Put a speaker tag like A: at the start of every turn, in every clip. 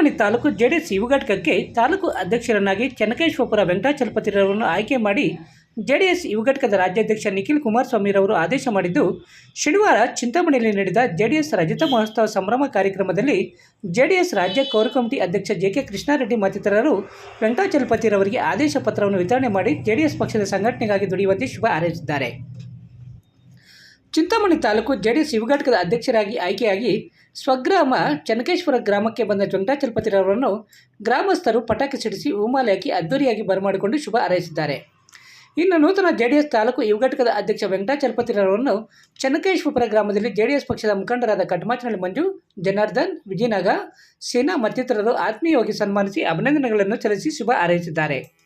A: Chintamani taluk JDS ಯುವ ತಾಲೂಕು ಅಧ್ಯಕ್ಷರನ್ನಾಗಿ ಚೆನ್ನಕೇಶ್ವರಪುರ ವೆಂಕಟಾಚಲಪತಿರವರನ್ನು ಆಯ್ಕೆ ಮಾಡಿ ಜೆಡಿಎಸ್ ಯುವ ಘಟಕದ ರಾಜ್ಯಾಧ್ಯಕ್ಷ ನಿಖಿಲ್ ಕುಮಾರಸ್ವಾಮಿರವರು ಆದೇಶ ಮಾಡಿದ್ದು, ಶನಿವಾರ ಚಿಂತಾಮಣಿಯಲ್ಲಿ ನಡೆದ ಜೆಡಿಎಸ್ ರಜತ ಮಹೋತ್ಸವ ಸಂಭ್ರಮ ಕಾರ್ಯಕ್ರಮದಲ್ಲಿ ಜೆಡಿಎಸ್ ರಾಜ್ಯ ಕೋರ್ ಕಮಿಟಿ ಅಧ್ಯಕ್ಷ ಜೆಕೆ ಕೃಷ್ಣಾರೆಡ್ಡಿ ಮತ್ತಿತರರು ವೆಂಕಟಾಚಲಪತಿರವರಿಗೆ ಆದೇಶ ಪತ್ರವನ್ನು ವಿತರಣೆ ಮಾಡಿ ಜೆಡಿಎಸ್ ಪಕ್ಷದ ಸಂಘಟನೆಗಾಗಿ ದುಡಿಯುವಂತೆ ಶುಭ ಹಾರೈಸಿದ್ದಾರೆ. ಚಿಂತಾಮಣಿ ತಾಲೂಕು ಜೆಡಿಎಸ್ ಯುವ ಅಧ್ಯಕ್ಷರಾಗಿ ಆಯ್ಕೆಯಾಗಿ ಸ್ವಗ್ರಾಮ ಚನಕೇಶ್ವರ ಗ್ರಾಮಕ್ಕೆ ಬಂದ ಜೊಂಟಾಚಲಪತಿರವರನ್ನು ಗ್ರಾಮಸ್ಥರು ಪಟಾಕಿ ಸಿಡಿಸಿ ಹೂಮಾಲೆಯಾಗಿ ಅದ್ದೂರಿಯಾಗಿ ಬರಮಾಡಿಕೊಂಡು ಶುಭ ಹಾರೈಸಿದ್ದಾರೆ. ಇನ್ನು ನೂತನ ಜೆಡಿಎಸ್ ತಾಲೂಕು ಯುವಘಟಕದ ಅಧ್ಯಕ್ಷ ವೆಂಕಟಾಚಲಪತಿರವರನ್ನು ಚನ್ನಕೇಶ್ವರ ಗ್ರಾಮದಲ್ಲಿ ಜೆಡಿಎಸ್ ಪಕ್ಷದ ಮುಖಂಡರಾದ ಕಟ್ಮಾಚನಹಳ್ಳಿ ಮಂಜು, ಜನಾರ್ದನ್ ವಿಜಯನಾಗ ಸೇನಾ ಮತ್ತಿತರರು ಆತ್ಮೀಯವಾಗಿ ಸನ್ಮಾನಿಸಿ ಅಭಿನಂದನೆಗಳನ್ನು ಸಲ್ಲಿಸಿ ಶುಭ ಹಾರೈಸಿದ್ದಾರೆ.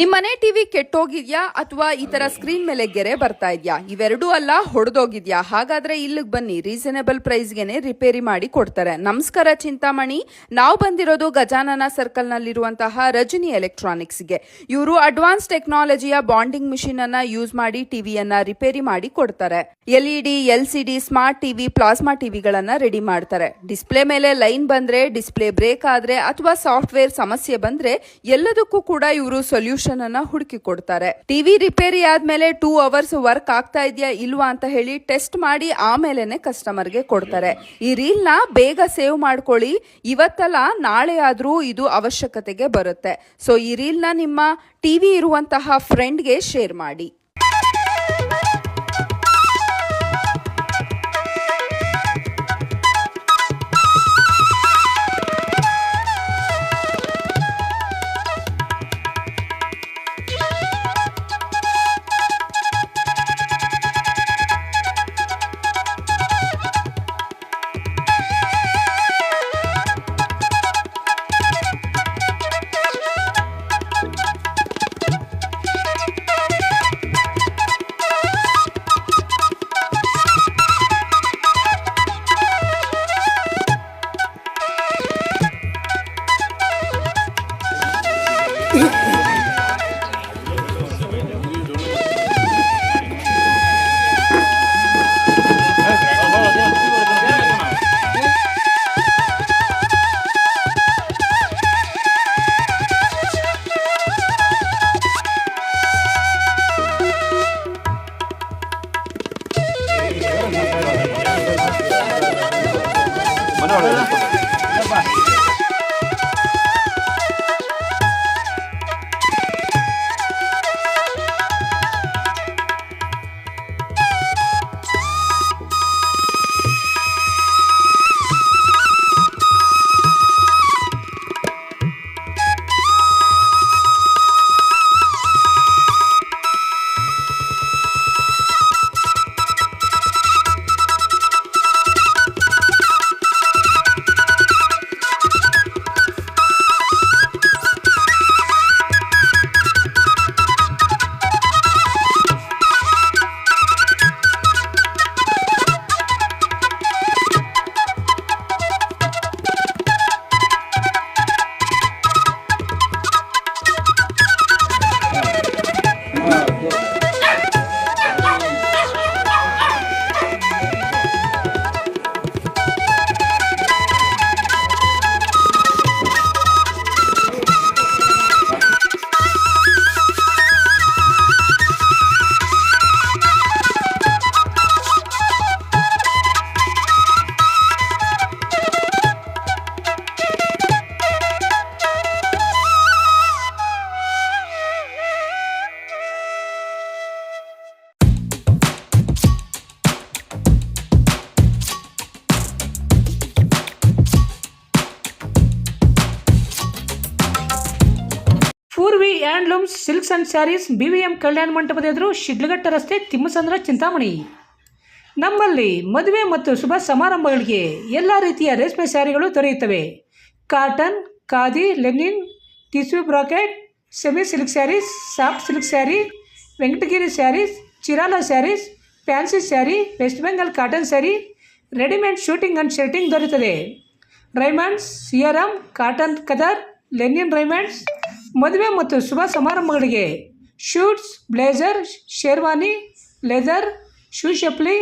B: ನಿಮ್ಮನೆ ಟಿವಿ ಕೆಟ್ಟೋಗಿದ್ಯಾ ಅಥವಾ ಈ ತರ ಸ್ಕ್ರೀನ್ ಮೇಲೆ ಗೆರೆ ಬರ್ತಾ ಇದ್ಯಾ? ಇವೆರಡೂ ಅಲ್ಲ, ಹೊಡೆದೋಗಿದ್ಯಾ? ಹಾಗಾದ್ರೆ ಇಲ್ಲಿಗೆ ಬನ್ನಿ ರೀಸನೇಬಲ್ ಪ್ರೈಸ್ಗೆನೆ ರಿಪೇರಿ ಮಾಡಿ ಕೊಡ್ತಾರೆ. ನಮಸ್ಕಾರ ಚಿಂತಾಮಣಿ. ನಾವು ಬಂದಿರೋದು ಗಜಾನನ ಸರ್ಕಲ್ ನಲ್ಲಿರುವಂತಹ ರಜನಿ ಎಲೆಕ್ಟ್ರಾನಿಕ್ಸ್ಗೆ ಇವರು ಅಡ್ವಾನ್ಸ್ ಟೆಕ್ನಾಲಜಿಯ ಬಾಂಡಿಂಗ್ ಮಿಷಿನ್ ಅನ್ನ ಯೂಸ್ ಮಾಡಿ ಟಿವಿಯನ್ನ ರಿಪೇರಿ ಮಾಡಿ ಕೊಡ್ತಾರೆ. LED L C D smart TV plasma ಟಿವಿಗಳನ್ನ ready ಮಾಡ್ತಾರೆ. ಡಿಸ್ಪ್ಲೇ ಮೇಲೆ ಲೈನ್ ಬಂದ್ರೆ ಡಿಸ್ಪ್ಲೇ ಬ್ರೇಕ್ ಆದ್ರೆ ಅಥವಾ ಸಾಫ್ಟ್ವೇರ್ ಸಮಸ್ಯೆ ಬಂದ್ರೆ ಎಲ್ಲದಕ್ಕೂ ಕೂಡ ಇವರು ಸೊಲ್ಯೂಷನ್ ಅನ್ನ ಹುಡುಕಿ ಕೊಡ್ತಾರೆ. ಟಿವಿ ರಿಪೇರಿ ಆದ್ಮೇಲೆ ಟೂ ಅವರ್ಸ್ ವರ್ಕ್ ಆಗ್ತಾ ಇದೆಯಾ ಇಲ್ವಾ ಅಂತ ಹೇಳಿ ಟೆಸ್ಟ್ ಮಾಡಿ ಆಮೇಲೆನೆ ಕಸ್ಟಮರ್ಗೆ ಕೊಡ್ತಾರೆ. ಈ ರೀಲ್ನ ಬೇಗ ಸೇವ್ ಮಾಡ್ಕೊಳ್ಳಿ. ಇವತ್ತಲ್ಲ ನಾಳೆ ಆದ್ರೂ ಇದು ಅವಶ್ಯಕತೆಗೆ ಬರುತ್ತೆ. ಸೊ ಈ ರೀಲ್ನ ನಿಮ್ಮ ಟಿವಿ ಇರುವಂತಹ ಫ್ರೆಂಡ್ಗೆ ಶೇರ್ ಮಾಡಿ. 掉了。
A: handlooms silks and saris, B V M ಕಲ್ಯಾಣ ಮಂಟಪದ ಎದುರು ಶಿಡ್ಲಘಟ್ಟ ರಸ್ತೆ ತಿಮ್ಮಸಂದ್ರ ಚಿಂತಾಮಣಿ. ನಮ್ಮಲ್ಲಿ ಮದುವೆ ಮತ್ತು ಶುಭ ಸಮಾರಂಭಗಳಿಗೆ ಎಲ್ಲ ರೀತಿಯ ರೇಷ್ಮೆ ಸ್ಯಾರಿಗಳು ದೊರೆಯುತ್ತವೆ. Cotton, khadi, linen, tissue brocade, semi silk saris, soft silk sari, Venkatagiri saris, Chirala saris, fancy sari, West Bengal cotton sari, readymade suiting and shirting ದೊರೆಯುತ್ತದೆ. Raymonds, Siyaram, cotton khadar, linen Raymonds ಮದುವೆ ಮತ್ತು ಶುಭ ಸಮಾರಂಭಗಳಿಗೆ suits, blazer, sherwani, leather shoe ಚಪ್ಪಲಿ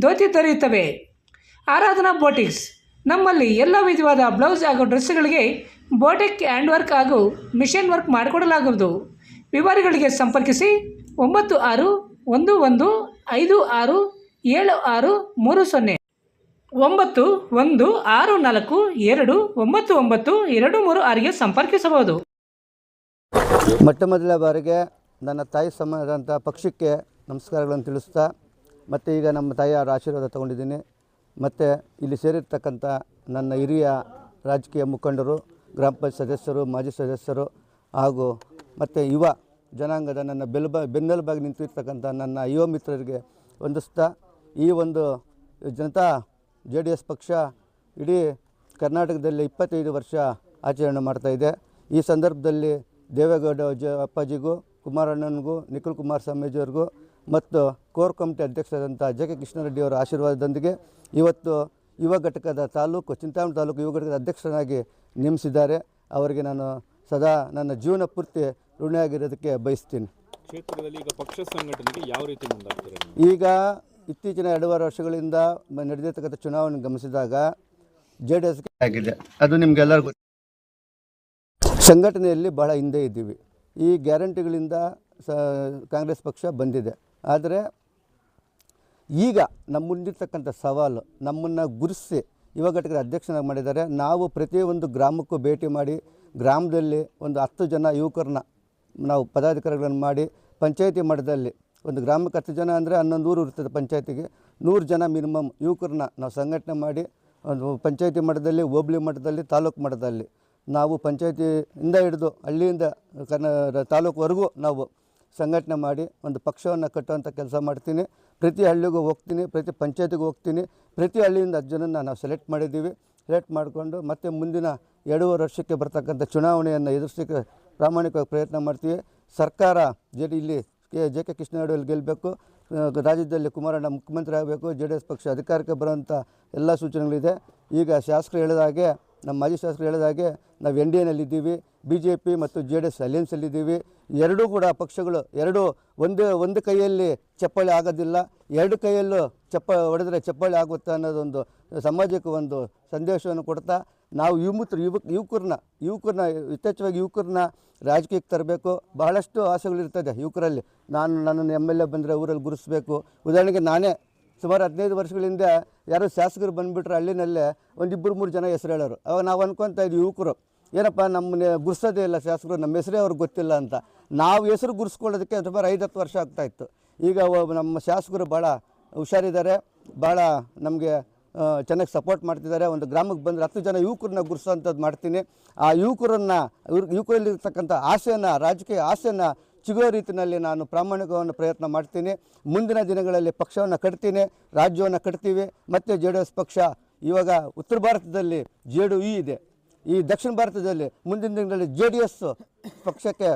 A: ಧೋತಿ ದೊರೆಯುತ್ತವೆ. ಆರಾಧನಾ ಬೋಟಿಕ್ಸ್. ನಮ್ಮಲ್ಲಿ ಎಲ್ಲ ವಿಧವಾದ ಬ್ಲೌಸ್ ಹಾಗೂ ಡ್ರೆಸ್ಗಳಿಗೆ ಬೋಟಿಕ್ ಹ್ಯಾಂಡ್ ವರ್ಕ್ ಹಾಗೂ ಮಿಷನ್ ವರ್ಕ್ ಮಾಡಿಕೊಡಲಾಗುವುದು. ವಿವರಗಳಿಗೆ ಸಂಪರ್ಕಿಸಿ ಒಂಬತ್ತು ಆರು ಒಂದು ಒಂದು ಐದು ಆರು ಏಳು ಆರು ಮೂರು ಸೊನ್ನೆ. ಒಂಬತ್ತು ಒಂದು ಆರು ನಾಲ್ಕು ಎರಡು ಒಂಬತ್ತು ಒಂಬತ್ತು ಎರಡು ಮೂರು ಆರಿಗೆ ಸಂಪರ್ಕಿಸಬಹುದು.
C: ಮೊಟ್ಟ ಮೊದಲ ಬಾರಿಗೆ ನನ್ನ ತಾಯಿ ಸಮಾನದಂಥ ಪಕ್ಷಕ್ಕೆ ನಮಸ್ಕಾರಗಳನ್ನು ತಿಳಿಸ್ತಾ, ಮತ್ತು ಈಗ ನಮ್ಮ ತಾಯಿಯವರ ಆಶೀರ್ವಾದ ತಗೊಂಡಿದ್ದೀನಿ. ಮತ್ತು ಇಲ್ಲಿ ಸೇರಿರ್ತಕ್ಕಂಥ ನನ್ನ ಹಿರಿಯ ರಾಜಕೀಯ ಮುಖಂಡರು, ಗ್ರಾಮ ಪಂಚಾಯತ್ ಸದಸ್ಯರು, ಮಾಜಿ ಸದಸ್ಯರು ಹಾಗೂ ಮತ್ತು ಯುವ ಜನಾಂಗದ ನನ್ನ ಬೆಲ್ಬ ಬೆನ್ನೆಲುಬಾಗಿ ನಿಂತಿರ್ತಕ್ಕಂಥ ನನ್ನ ಯುವ ಮಿತ್ರರಿಗೆ ವಂದಿಸ್ತಾ, ಈ ಒಂದು ಜನತಾ ಜೆ ಡಿ ಎಸ್ ಪಕ್ಷ ಇಡೀ ಕರ್ನಾಟಕದಲ್ಲಿ ಇಪ್ಪತ್ತೈದು ವರ್ಷ ಆಚರಣೆ ಮಾಡ್ತಾಯಿದೆ ಈ ಸಂದರ್ಭದಲ್ಲಿ ದೇವೇಗೌಡ ಜ ಅಪ್ಪಾಜಿಗೂ ಕುಮಾರಣ್ಣನಿಗೂ ನಿಖಿಲ್ ಕುಮಾರಸ್ವಾಮೀಜಿಯವ್ರಿಗೂ ಮತ್ತು ಕೋರ್ ಕಮಿಟಿ ಅಧ್ಯಕ್ಷರಾದಂಥ ಜೆ ಕೆ ಕೃಷ್ಣಾರೆಡ್ಡಿಯವರ ಆಶೀರ್ವಾದದೊಂದಿಗೆ ಇವತ್ತು ಯುವ ಘಟಕದ ತಾಲೂಕು ಚಿಂತಾಮಣಿ ತಾಲೂಕು ಯುವ ಘಟಕದ ಅಧ್ಯಕ್ಷರಾಗಿ ನೇಮಿಸಿದ್ದಾರೆ. ಅವರಿಗೆ ನಾನು ಸದಾ ನನ್ನ ಜೀವನ ಪೂರ್ತಿ ಋಣಿಯಾಗಿರೋದಕ್ಕೆ ಬಯಸ್ತೀನಿ.
D: ಕ್ಷೇತ್ರದಲ್ಲಿ ಈಗ ಪಕ್ಷ ಸಂಘಟನೆಗೆ ಯಾವ ರೀತಿ ಮುಂದಾಗ್ತಾರೆ
C: ಈಗ ಇತ್ತೀಚಿನ ಎರಡೂವರೆ ವರ್ಷಗಳಿಂದ ನಡೆದಿರ್ತಕ್ಕಂಥ ಚುನಾವಣೆ ಗಮನಿಸಿದಾಗ ಜೆ ಡಿ ಎಸ್ಗೆ ಆಗಿದೆ. ಅದು ನಿಮಗೆಲ್ಲರಿಗೂ ಸಂಘಟನೆಯಲ್ಲಿ ಬಹಳ ಹಿಂದೆ ಇದ್ದೀವಿ. ಈ ಗ್ಯಾರಂಟಿಗಳಿಂದ ಸ, ಕಾಂಗ್ರೆಸ್ ಪಕ್ಷ ಬಂದಿದೆ. ಆದರೆ ಈಗ ನಮ್ಮ ಮುಂದಿರ್ತಕ್ಕಂಥ ಸವಾಲು ನಮ್ಮನ್ನು ಗುರುಸಿ ಯುವ ಘಟಕದ ಅಧ್ಯಕ್ಷನಾಗಿ ಮಾಡಿದ್ದಾರೆ. ನಾವು ಪ್ರತಿಯೊಂದು ಗ್ರಾಮಕ್ಕೂ ಭೇಟಿ ಮಾಡಿ, ಗ್ರಾಮದಲ್ಲಿ ಒಂದು ಹತ್ತು ಜನ ಯುವಕರನ್ನ ನಾವು ಪದಾಧಿಕಾರಿಗಳನ್ನು ಮಾಡಿ ಪಂಚಾಯತಿ ಮಟ್ಟದಲ್ಲಿ ಒಂದು ಗ್ರಾಮಕ್ಕೆ ಹತ್ತು ಜನ ಅಂದರೆ ಹನ್ನೊಂದು ಊರು ಇರ್ತದೆ ಪಂಚಾಯತಿಗೆ. ನೂರು ಜನ ಮಿನಿಮಮ್ ಯುವಕರನ್ನ ನಾವು ಸಂಘಟನೆ ಮಾಡಿ, ಒಂದು ಪಂಚಾಯತಿ ಮಟ್ಟದಲ್ಲಿ, ಹೋಬಳಿ ಮಟ್ಟದಲ್ಲಿ, ತಾಲೂಕು ಮಟ್ಟದಲ್ಲಿ ನಾವು ಪಂಚಾಯತಿಯಿಂದ ಹಿಡಿದು ಹಳ್ಳಿಯಿಂದ ಕನ್ನ ತಾಲೂಕುವರೆಗೂ ನಾವು ಸಂಘಟನೆ ಮಾಡಿ ಒಂದು ಪಕ್ಷವನ್ನು ಕಟ್ಟುವಂಥ ಕೆಲಸ ಮಾಡ್ತೀನಿ. ಪ್ರತಿ ಹಳ್ಳಿಗೂ ಹೋಗ್ತೀನಿ, ಪ್ರತಿ ಪಂಚಾಯತಿಗೂ ಹೋಗ್ತೀನಿ. ಪ್ರತಿ ಹಳ್ಳಿಯಿಂದ ಹತ್ತು ಜನನ ನಾವು ಸೆಲೆಕ್ಟ್ ಮಾಡಿದ್ದೀವಿ. ಸೆಲೆಕ್ಟ್ ಮಾಡಿಕೊಂಡು ಮತ್ತೆ ಮುಂದಿನ ಎರಡೂವರೆ ವರ್ಷಕ್ಕೆ ಬರ್ತಕ್ಕಂಥ ಚುನಾವಣೆಯನ್ನು ಎದುರಿಸಲಿಕ್ಕೆ ಪ್ರಾಮಾಣಿಕವಾಗಿ ಪ್ರಯತ್ನ ಮಾಡ್ತೀವಿ. ಸರ್ಕಾರ ಜೆ ಡಿ ಇಲ್ಲಿ ಕೆ, ಜೆ ಕೆ ಕೃಷ್ಣಾರೆಡ್ಡಿ ಗೆಲ್ಲಬೇಕು. ರಾಜ್ಯದಲ್ಲಿ ಕುಮಾರಣ್ಣ ಮುಖ್ಯಮಂತ್ರಿ ಆಗಬೇಕು. ಜೆ ಪಕ್ಷ ಅಧಿಕಾರಕ್ಕೆ ಬರುವಂಥ ಎಲ್ಲ ಸೂಚನೆಗಳಿದೆ. ಈಗ ಶಾಸಕರು ಹೇಳಿದ ಹಾಗೆ ನಮ್ಮ ಮಾಜಿ ಶಾಸಕರು ಹೇಳಿದ ಹಾಗೆ ನಾವು ಎನ್ ಡಿ ಎನಲ್ಲಿದ್ದೀವಿ ಬಿ ಜೆ ಪಿ ಮತ್ತು ಜೆ ಡಿ ಎಸ್ ಅಲಿಯನ್ಸಲ್ಲಿದ್ದೀವಿ ಎರಡೂ ಕೂಡ ಪಕ್ಷಗಳು, ಎರಡು ಒಂದು ಒಂದು ಕೈಯಲ್ಲಿ ಚಪ್ಪಾಳೆ ಆಗೋದಿಲ್ಲ, ಎರಡು ಕೈಯಲ್ಲೂ ಚಪ್ಪ, ಹೊಡೆದ್ರೆ ಚಪ್ಪಾಳೆ ಆಗುತ್ತೆ ಅನ್ನೋದೊಂದು ಸಮಾಜಕ್ಕೆ ಒಂದು ಸಂದೇಶವನ್ನು ಕೊಡ್ತಾ, ನಾವು ಯುವತ್ರ, ಯುವಕ, ಯುವಕರನ್ನ ಯುವಕರನ್ನ, ಯಥೇಚ್ಛವಾಗಿ ಯುವಕರನ್ನ ರಾಜಕೀಯಕ್ಕೆ ತರಬೇಕು. ಬಹಳಷ್ಟು ಆಸೆಗಳಿರ್ತದೆ ಯುವಕರಲ್ಲಿ. ನಾನು ನನ್ನನ್ನು ಎಂ ಎಲ್ ಎ ಬಂದರೆ ಊರಲ್ಲಿ ಗುರುಸಬೇಕು ಉದಾಹರಣೆಗೆ ನಾನೇ ಸುಮಾರು ಹದಿನೈದು ವರ್ಷಗಳಿಂದ ಯಾರೋ ಶಾಸಕರು ಬಂದುಬಿಟ್ರೆ ಹಳ್ಳಿನಲ್ಲೇ ಒಂದು ಇಬ್ಬರು ಮೂರು ಜನ ಹೆಸರು ಹೇಳೋರು. ಅವಾಗ ನಾವು ಅನ್ಕೊತಾ ಇದ್ವಿ ಯುವಕರು, ಏನಪ್ಪ ನಮ್ಮನ್ನ ಗುರ್ಸೋದೇ ಇಲ್ಲ ಶಾಸಕರು, ನಮ್ಮ ಹೆಸರೇ ಅವ್ರಿಗೆ ಗೊತ್ತಿಲ್ಲ ಅಂತ. ನಾವು ಹೆಸರು ಗುರ್ಸ್ಕೊಳ್ಳೋದಕ್ಕೆ ಸುಮಾರು ಐದು ಹತ್ತು ವರ್ಷ ಆಗ್ತಾಯಿತ್ತು ಈಗ ನಮ್ಮ ಶಾಸಕರು ಭಾಳ ಹುಷಾರಿದ್ದಾರೆ ಭಾಳ ನಮಗೆ ಚೆನ್ನಾಗಿ ಸಪೋರ್ಟ್ ಮಾಡ್ತಿದ್ದಾರೆ. ಒಂದು ಗ್ರಾಮಕ್ಕೆ ಬಂದರೆ ಹತ್ತು ಜನ ಯುವಕರನ್ನ ಗುರ್ಸೋಂಥದ್ದು ಮಾಡ್ತೀನಿ. ಆ ಯುವಕರನ್ನು ಯುವಕರಲ್ಲಿರ್ತಕ್ಕಂಥ ಆಸೆಯನ್ನು, ರಾಜಕೀಯ ಆಸೆಯನ್ನು ಸಿಗೋ ರೀತಿಯಲ್ಲಿ ನಾನು ಪ್ರಾಮಾಣಿಕವನ್ನು ಪ್ರಯತ್ನ ಮಾಡ್ತೀನಿ. ಮುಂದಿನ ದಿನಗಳಲ್ಲಿ ಪಕ್ಷವನ್ನು ಕಟ್ತೀನಿ, ರಾಜ್ಯವನ್ನು ಕಟ್ತೀವಿ. ಮತ್ತು ಜೆ ಡಿ ಎಸ್ ಪಕ್ಷ ಇವಾಗ ಉತ್ತರ ಭಾರತದಲ್ಲಿ ಜೆ ಡಿ ಯು ಇದೆ. ಈ ದಕ್ಷಿಣ ಭಾರತದಲ್ಲಿ ಮುಂದಿನ ದಿನಗಳಲ್ಲಿ ಜೆ ಡಿ ಎಸ್ ಪಕ್ಷಕ್ಕೆ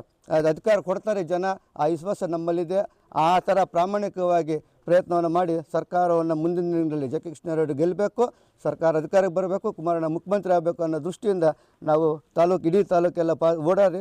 C: ಅಧಿಕಾರ ಕೊಡ್ತಾರೆ ಜನ. ಆ ವಿಶ್ವಾಸ ನಮ್ಮಲ್ಲಿದೆ. ಆ ಥರ ಪ್ರಾಮಾಣಿಕವಾಗಿ ಪ್ರಯತ್ನವನ್ನು ಮಾಡಿ ಸರ್ಕಾರವನ್ನು ಮುಂದಿನ ದಿನಗಳಲ್ಲಿ ಜೆ ಕೃಷ್ಣಾರೆಡ್ಡಿ ಗೆಲ್ಲಬೇಕು, ಸರ್ಕಾರ ಅಧಿಕಾರಕ್ಕೆ ಬರಬೇಕು, ಕುಮಾರಣ್ಣ ಮುಖ್ಯಮಂತ್ರಿ ಆಗಬೇಕು ಅನ್ನೋ ದೃಷ್ಟಿಯಿಂದ ನಾವು ತಾಲೂಕು, ಇಡೀ ತಾಲೂಕೆಲ್ಲ ಪಾ ಓಡಾಡಿ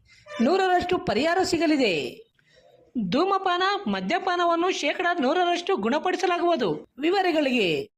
A: ನೂರರಷ್ಟು ಪರಿಹಾರ ಸಿಗಲಿದೆ. ಧೂಮಪಾನ ಮದ್ಯಪಾನವನ್ನು ಶೇಕಡ ನೂರರಷ್ಟು ಗುಣಪಡಿಸಲಾಗುವುದು. ವಿವರಗಳಿಗೆ